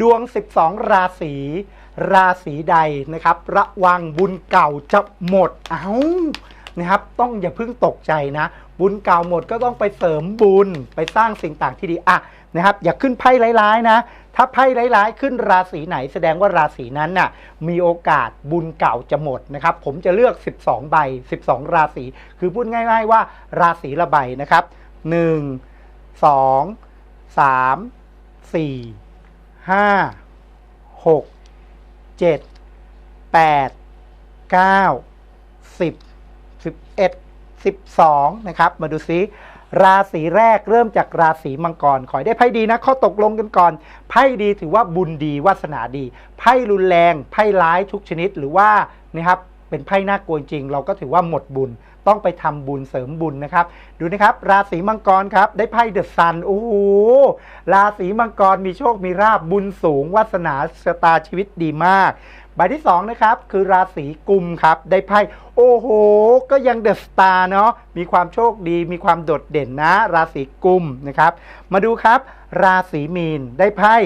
ดวง 12 ราศี ราศีใดนะครับ ระวังบุญเก่าจะหมด เอานะครับต้องอย่าเพิ่งตกใจนะ บุญเก่าหมดก็ต้องไปเสริมบุญไปสร้างสิ่งต่างที่ดีอะนะครับ อย่าขึ้นไพ่ร้ายๆนะ ถ้าไพ่ร้ายๆ ขึ้นราศีไหน แสดงว่าราศีนั้นน่ะมีโอกาสบุญเก่าจะหมดนะครับ ผมจะเลือก 12 ใบ 12 ราศีคือพูดง่าย ๆ ว่าราศีละใบนะครับ 1 2 3 4 5 6 7 8 9 10 11 12นะครับ มาดูซิราศีแรกเริ่มจากราศีมังกร ขอให้ได้ไพ่ดีนะข้อตกลงกันก่อนไพ่ดีถือว่าบุญดีวาสนาดีไพ่รุนแรงไพ่ร้ายทุกชนิดหรือว่านะครับเป็นไพ่น่ากลัวจริง เราก็ถือว่าหมดบุญ ต้องไปทำบุญเสริมบุญนะครับ ดูนะครับ ราศีมังกรครับ ได้ไพ่เดอะซันโอ้โหราศีมังกรมีโชคมีราบบุญสูงวาสนาชะตาชีวิตดีมากใบที่2นะครับคือราศีกุมครับ ได้ไพ่โอ้โห ก็ยังเดอะสตาร์เนาะมีความโชคดี มีความโดดเด่นนะ ราศีกุมนะครับ มาดูครับ ราศีมีนได้ไพ่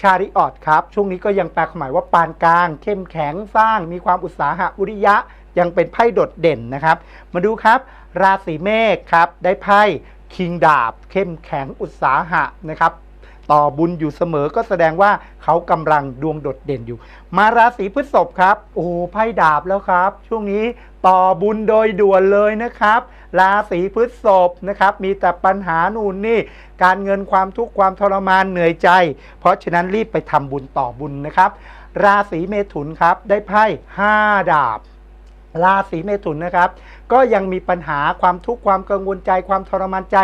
ชาริออตครับ ช่วงนี้ก็ยังแปลความหมายว่าปานกลาง เข้มแข็งสร้าง มีความอุตสาหะอุริยะ ยังเป็นไพ่โดดเด่นนะครับ มาดูครับ ราศีเมษครับได้ไพ่คิงดาบ เข้มแข็งอุตสาหะนะครับต่อบุญอยู่เสมอก็แสดงว่าเขากำลังดวงโดดเด่นอยู่ มาราศีพฤษภครับ โอ้ไพ่ดาบแล้วครับ ช่วงนี้ต่อบุญโดยด่วนเลยนะครับ ราศีพฤษภนะครับ มีแต่ปัญหานู่นนี่ การเงินความทุกข์ความทรมานเหนื่อยใจ เพราะฉะนั้นรีบไปทำบุญต่อบุญนะครับ ราศีเมถุนครับได้ไพ่ห้าดาบ ราศีเมถุนนะครับ ก็ยังมีปัญหาความทุกข์ความกังวลใจความทรมานใจ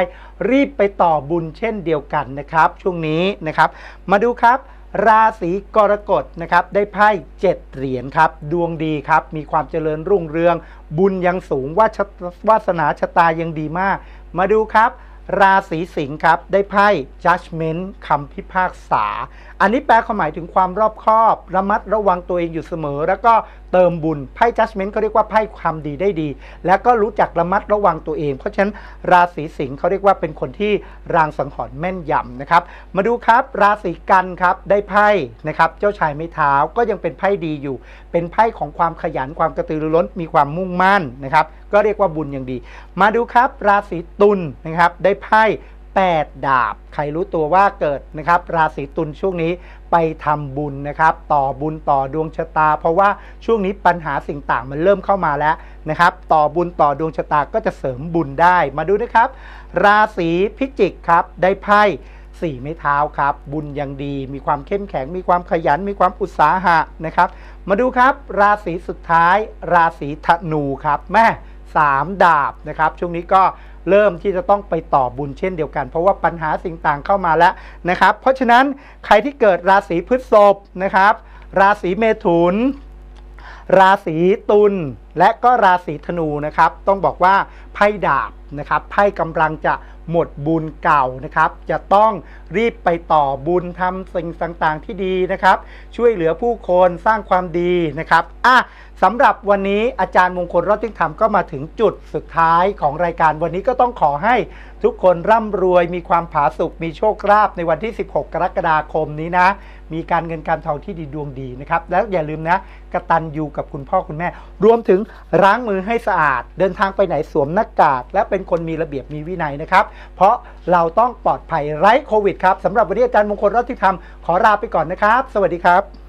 รีบไปต่อบุญเช่นเดียวกันนะครับ ช่วงนี้นะครับ มาดูครับ ราศีกรกฎนะครับได้ไพ่เจ็ดเหรียญครับ ดวงดีครับ มีความเจริญรุ่งเรือง บุญยังสูงวาวาสนาชะตายังดีมาก มาดูครับ ราศีสิงห์ครับ ได้ไพ่ judgment คำพิพากษา อันนี้แปลความหมายถึงความรอบคอบ ระมัดระวังตัวเองอยู่เสมอ แล้วก็เติมบุญ ไพ่ judgment เขาเรียกว่าไพ่ความดีได้ดี แล้วก็รู้จักระมัดระวังตัวเอง เพราะฉะนั้นราศีสิงห์เขาเรียกว่าเป็นคนที่รางสังหรณ์แม่นยำนะครับ มาดูครับ ราศีกันครับ ได้ไพ่นะครับ เจ้าชายไม้เท้าก็ยังเป็นไพ่ดีอยู่ เป็นไพ่ของความขยันความกระตือรือร้น มีความมุ่งมั่นนะครับ ก็เรียกว่าบุญอย่างดี มาดูครับ ราศีตุลนะครับได้ไพ่8 ดาบ ใครรู้ตัวว่าเกิดนะครับ ราศีตุลช่วงนี้ไปทำบุญนะครับ ต่อบุญต่อดวงชะตา เพราะว่าช่วงนี้ปัญหาสิ่งต่างมันเริ่มเข้ามาแล้วนะครับ ต่อบุญต่อดวงชะตาก็จะเสริมบุญได้ มาดูนะครับ ราศีพิจิกครับ ได้ไพ่สี่ไม้เท้าครับ บุญยังดี มีความเข้มแข็ง มีความขยัน มีความอุตสาหะนะครับ มาดูครับ ราศีสุดท้าย ราศีธนูครับแม่ สามดาบนะครับ ช่วงนี้ก็เริ่มที่จะต้องไปต่อบุญเช่นเดียวกัน เพราะว่าปัญหาสิ่งต่างเข้ามาแล้วนะครับ เพราะฉะนั้นใครที่เกิดราศีพฤษภนะครับ ราศีเมถุน ราศีตุลและก็ราศีธนูนะครับ ต้องบอกว่าไพ่ดาบนะครับไพ่กำลังจะ หมดบุญเก่านะครับ จะต้องรีบไปต่อบุญทำสิ่งต่างๆที่ดีนะครับ ช่วยเหลือผู้คนสร้างความดีนะครับอะสำหรับวันนี้อาจารย์มงคลรอดทิ้งธรรมก็มาถึงจุดสุดท้ายของรายการวันนี้ก็ต้องขอให้ ทุกคนร่ำรวยมีความผาสุกมีโชคลาภในวันที่ 16 กรกฎาคมนี้นะ มีการเงินการทองที่ดีดวงดีนะครับ แล้วอย่าลืมนะกระตันอยู่กับคุณพ่อคุณแม่ รวมถึงล้างมือให้สะอาด เดินทางไปไหนสวมหน้ากาก และเป็นคนมีระเบียบมีวินัยนะครับ เพราะเราต้องปลอดภัยไร้โควิดครับสำหรับวันนี้อาจารย์มงคลรอดที่ทำขอลาไปก่อนนะครับ สวัสดีครับ